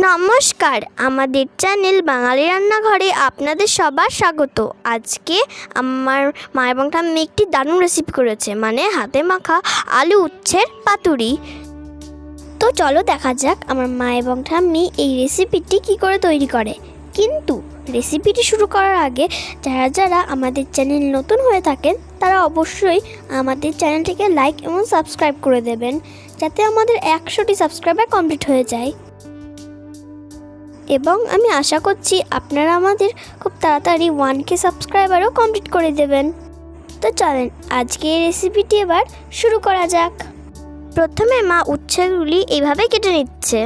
নমস্কার, আমাদের চ্যানেল বাঙালি রান্নাঘরে আপনাদের সবার স্বাগত। আজকে আমার মা এবং ঠাম্মি একটি দারুণ রেসিপি করেছে মানে হাতে মাখা আলু উচ্ছের পাতুরি। তো চলো দেখা যাক আমার মা এবং ঠাম্মি এই রেসিপিটি কি করে তৈরি করে। কিন্তু রেসিপিটি শুরু করার আগে যারা যারা আমাদের চ্যানেল নতুন হয়ে থাকেন, তারা অবশ্যই আমাদের চ্যানেলটিকে লাইক এবং সাবস্ক্রাইব করে দেবেন, যাতে আমাদের একশোটি সাবস্ক্রাইবার কমপ্লিট হয়ে যায়। এবং আমি আশা করছি আপনারা আমাদের খুব তাড়াতাড়ি ওয়ান কে সাবস্ক্রাইবারও কমপ্লিট করে দেবেন। তো চলেন, আজকে এই রেসিপিটি এবার শুরু করা যাক। প্রথমে মা উচ্ছেগুলি এইভাবে কেটে নিচ্ছে।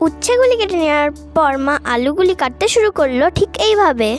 উচ্ছেগুলি কেটে নেওয়ার পর মা আলুগুলি কাটতে শুরু করল ঠিক এইভাবে।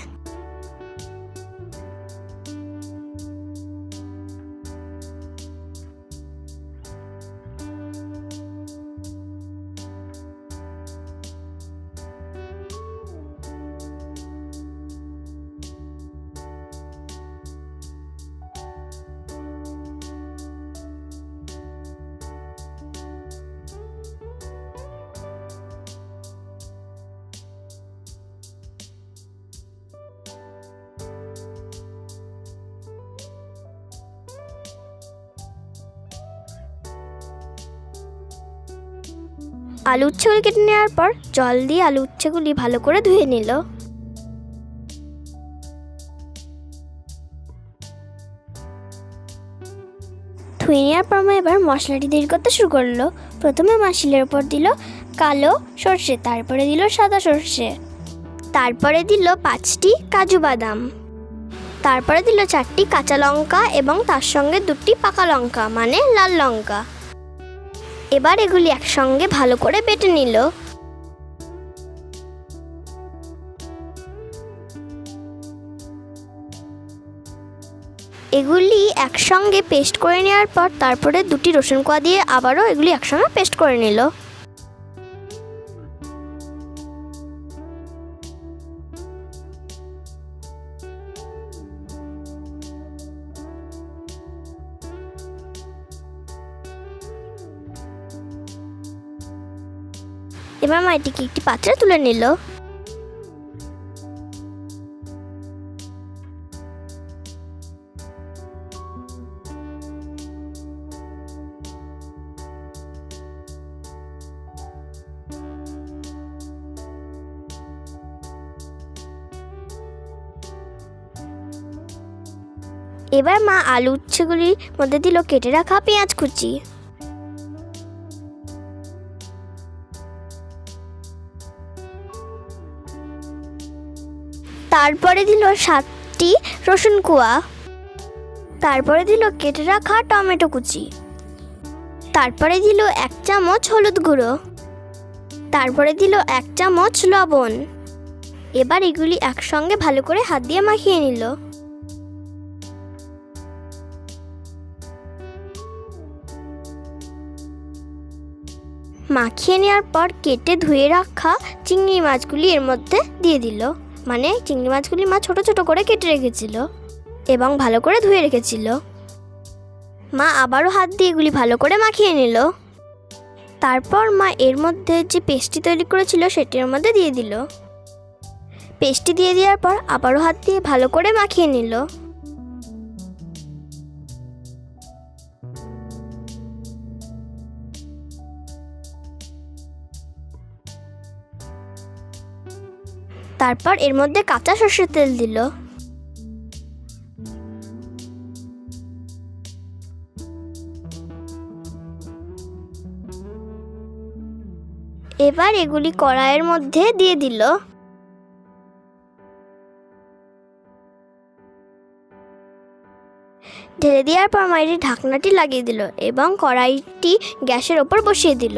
আলু উচ্ছেগুলি কেটে নেওয়ার পর জল দিয়ে আলু উচ্ছেগুলি ভালো করে ধুয়ে নিল। ধুয়ে নেওয়ার পর মা এবার মশলাটি তৈরি করতে শুরু করল। প্রথমে মা শিলের উপর দিল কালো সর্ষে, তারপরে দিল সাদা সর্ষে, তারপরে দিল পাঁচটি কাজু বাদাম, তারপরে দিল চারটি কাঁচা লঙ্কা এবং তার সঙ্গে দুটি পাকা লঙ্কা মানে লাল লঙ্কা। এবার এগুলি একসঙ্গে ভালো করে বেটে নিল। এগুলি একসঙ্গে পেস্ট করে নেওয়ার পর তারপরে দুটি রসুন কোয়া দিয়ে আবারও এগুলি একসঙ্গে পেস্ট করে নিল। এবার মা এটিকে একটি পাত্রে তুলে নিল। এবার মা আলু উচ্ছেগুলির মধ্যে দিল কেটে রাখা পেঁয়াজ কুচি। তারপরে দিল সাতটি রসুন কুয়া। তারপরে দিল কেটে রাখা টমেটো কুচি। তারপরে দিল এক চামচ হলুদ গুঁড়ো। তারপরে দিল এক চামচ লবণ। এবার এগুলি একসঙ্গে ভালো করে হাত দিয়ে মাখিয়ে নিল। মাখিয়ে নেওয়ার পর কেটে ধুয়ে রাখা চিংড়ি মাছগুলি এর মধ্যে দিয়ে দিল। মানে চিংড়ি মাছগুলি মা ছোট ছোট করে কেটে রেখেছিল এবং ভালো করে ধুয়ে রেখেছিল। মা আবারও হাত দিয়ে এগুলি ভালো করে মাখিয়ে নিল। তারপর মা এর মধ্যে যে পেস্টি তৈরি করেছিল সেটির মধ্যে দিয়ে দিল। পেস্টটি দিয়ে দেওয়ার পর আবারও হাত দিয়ে ভালো করে মাখিয়ে নিল। তারপর এর মধ্যে কাঁচা সর্ষের তেল দিল। এবার এগুলি কড়াইয়ের মধ্যে দিয়ে দিল। ঢেলে দেওয়ার পর মায়ের ঢাকনাটি লাগিয়ে দিল এবং কড়াইটি গ্যাসের ওপর বসিয়ে দিল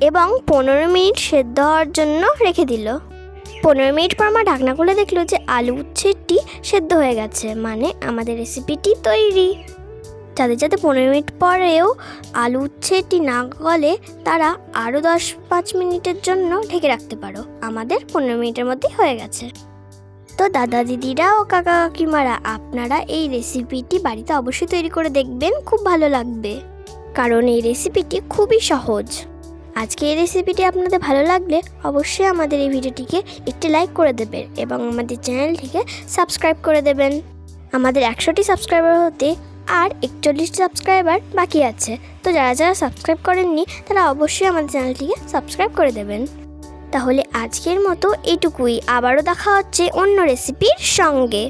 এবং পনেরো মিনিট সেদ্ধ হওয়ার জন্য রেখে দিল। পনেরো মিনিট পর মা ঢাকনা খুলে দেখল যে আলু উচ্ছেটি সেদ্ধ হয়ে গেছে মানে আমাদের রেসিপিটি তৈরি। যাদের যাতে পনেরো মিনিট পরেও আলু উচ্ছেটি না গলে, তারা আরও দশ পাঁচ মিনিটের জন্য ঢেকে রাখতে পারো। আমাদের পনেরো মিনিটের মধ্যেই হয়ে গেছে। তো দাদা দিদিরা ও কাকা কাকিমারা, আপনারা এই রেসিপিটি বাড়িতে অবশ্যই তৈরি করে দেখবেন, খুব ভালো লাগবে। কারণ এই রেসিপিটি খুবই সহজ। আজকে এই রেসিপিটি আপনাদের ভালো লাগলে অবশ্যই আমাদের এই ভিডিওটিকে একটি লাইক করে দেবেন এবং আমাদের চ্যানেলটিকে সাবস্ক্রাইব করে দেবেন। আমাদের একশোটি সাবস্ক্রাইবার হতে আর একচল্লিশ সাবস্ক্রাইবার বাকি আছে। তো যারা যারা সাবস্ক্রাইব করেননি, তারা অবশ্যই আমাদের চ্যানেলটিকে সাবস্ক্রাইব করে দেবেন। তাহলে আজকের মতো এটুকুই। আবারও দেখা হচ্ছে অন্য রেসিপির সঙ্গে।